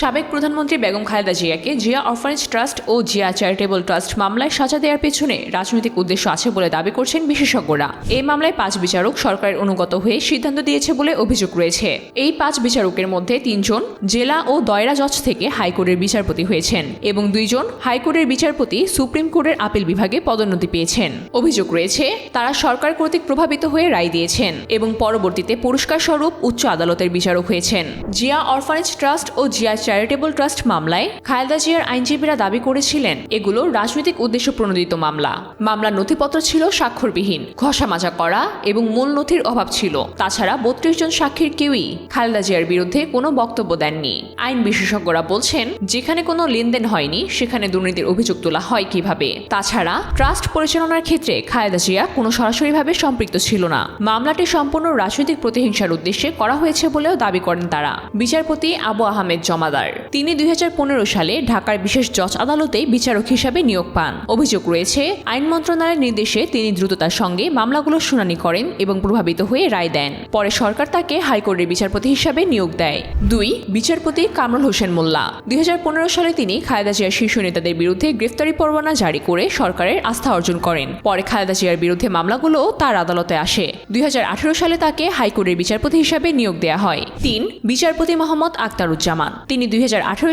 সাবেক প্রধানমন্ত্রী বেগম খালেদা জিয়াকে জিয়া অরফানেজ ট্রাস্ট ও জিয়া চ্যারিটেবল ট্রাস্ট মামলায় সাজা দেওয়ার পেছনে রাজনৈতিক উদ্দেশ্য আছে বলে দাবি করছেন বিশেষজ্ঞরা। এই মামলায় পাঁচ বিচারক সরকারের অনুগত হয়ে সিদ্ধান্ত দিয়েছে বলে অভিযোগ রয়েছে। এই পাঁচ বিচারকের মধ্যে তিনজন জেলা ও দয়রা জজ থেকে হাইকোর্টের বিচারপতি হয়েছেন এবং দুইজন হাইকোর্টের বিচারপতি সুপ্রিম কোর্টের আপিল বিভাগে পদোন্নতি পেয়েছেন। অভিযোগ রয়েছে, তারা সরকার কর্তৃক প্রভাবিত হয়ে রায় দিয়েছেন এবং পরবর্তীতে পুরস্কার স্বরূপ উচ্চ আদালতের বিচারক হয়েছেন। জিয়া অরফানেজ ট্রাস্ট ও জিয়া চ্যারিটেবল ট্রাস্ট মামলায় খালেদা জিয়ার আইনজীবীরা দাবি করেছিলেন, এগুলো রাজনৈতিক উদ্দেশ্য প্রণোদিত মামলা। মামলার নথিপত্র ছিল স্বাক্ষরবিহীন, ঘষামাজা করা এবং মূল নথির অভাব ছিল। তাছাড়া বত্রিশ জন সাক্ষীর কেউই খালেদা জিয়ার বিরুদ্ধে কোনো বক্তব্য দেননি। আইন বিশেষজ্ঞরা বলছেন, যেখানে কোনো লেনদেন হয়নি, সেখানে দুর্নীতির অভিযোগ তোলা হয় কীভাবে? তাছাড়া ট্রাস্ট পরিচালনার ক্ষেত্রে খালেদা জিয়া কোনো সরাসরিভাবে সম্পৃক্ত ছিল না। মামলাটি সম্পূর্ণ রাজনৈতিক প্রতিহিংসার উদ্দেশ্যে করা হয়েছে বলেও দাবি করেন তারা। বিচারপতি আবু আহমেদ জমাদার। তিনি দুই হাজার পনেরো সালে ঢাকার বিশেষ জজ আদালতে বিচারক হিসাবে নিয়োগ পান। অভিযোগ রয়েছে, আইন মন্ত্রণালয়ের নির্দেশে তিনি দ্রুততার সঙ্গে মামলাগুলোর শুনানি করেন এবং প্রভাবিত হয়ে রায় দেন। পরে সরকার তাকে হাইকোর্টের বিচারপতি হিসাবে নিয়োগ দেয়। দুই, বিচারপতি কামরুল হোসেন মোল্লা। দুই সালে তিনি খালেদা জিয়ার শীর্ষ নেতাদের বিরুদ্ধে গ্রেফতারি পরোয়ানা জারি করে সরকারের আস্থা অর্জন করেন। পরে খালেদা জিয়ার বিরুদ্ধে মামলাগুলো তার আদালতে আসে। দুই হাজার আঠেরো সালে তাকে হাইকোর্টের বিচারপতি হিসাবে নিয়োগ দেওয়া হয়। তিন, বিচারপতি মোহাম্মদ আক্তারুজ্জামান। তিনি দুই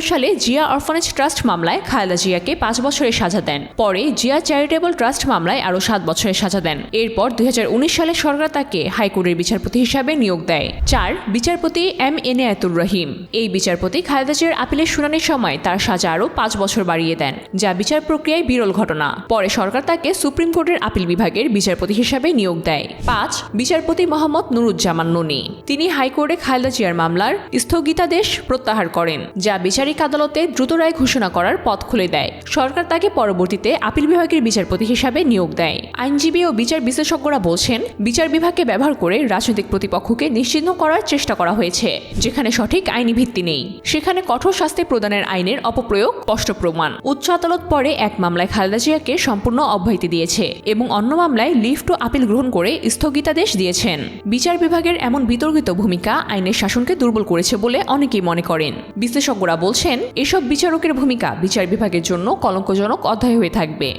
সালে জিয়া অরফানেজ ট্রাস্ট মামলায় খালেদা জিয়াকে পাঁচ বছরের সাজা দেন। পরে জিয়া চ্যারিটেবল ট্রাস্ট মামলায় আরও সাত বছরের সাজা দেন। এরপর দুই হাজার উনিশ সালে সরকার তাকে হাইকোর্টের বিচারপতি হিসাবে নিয়োগ দেয়। চার, বিচারপতি এম এন আয়াতুর রহিম। এই বিচারপতি খালেদা জিয়ার আপিলের শুনানির সময় তার সাজা আরও পাঁচ বছর বাড়িয়ে দেন, যা বিচার প্রক্রিয়ায় বিরল ঘটনা। পরে সরকার তাকে সুপ্রিম কোর্টের আপিল বিভাগের বিচারপতি হিসাবে নিয়োগ দেয়। পাঁচ, বিচারপতি মোহাম্মদ নুরুজ্জামান ননি। তিনি হাইকোর্টে খালেদা জিয়ার মামলার স্থগিতাদেশ প্রত্যাহার করেন। যা বিচারিক আদালতে দ্রুত রায় ঘোষণা করার পথ খুলে দেয়। সরকার তাকে পরবর্তীতে আপিল বিভাগের বিচারপতি হিসাবে নিয়োগ দেয়। আইনজীবী ও বিচার বিশ্লেষজ্ঞরা বলছেন, বিচার বিভাগকে ব্যবহার করে রাজনৈতিক প্রতিপক্ষকে নিশ্চিহ্ন করার চেষ্টা করা হয়েছে, যেখানে সঠিক আইনি ভিত্তি নেই। সেখানে কঠোর শাস্তি প্রদানের আইনের অপপ্রয়োগ স্পষ্ট প্রমাণ। উচ্চ আদালত পরে এক মামলায় খালেদা জিয়াকে সম্পূর্ণ অব্যাহতি দিয়েছে এবং অন্য মামলায় লিফট ও আপিল গ্রহণ করে স্থগিতাদেশ দিয়েছেন। বিচার বিভাগের এমন বিতর্কিত ভূমিকা আইনের শাসনকে দুর্বল করেছে বলে অনেকেই মনে করেন। বিশ্লেষজ্ঞরা বলছেন এসব বিচারকের ভূমিকা বিচার বিভাগের জন্য কলঙ্কজনক অধ্যায় হয়ে থাকবে।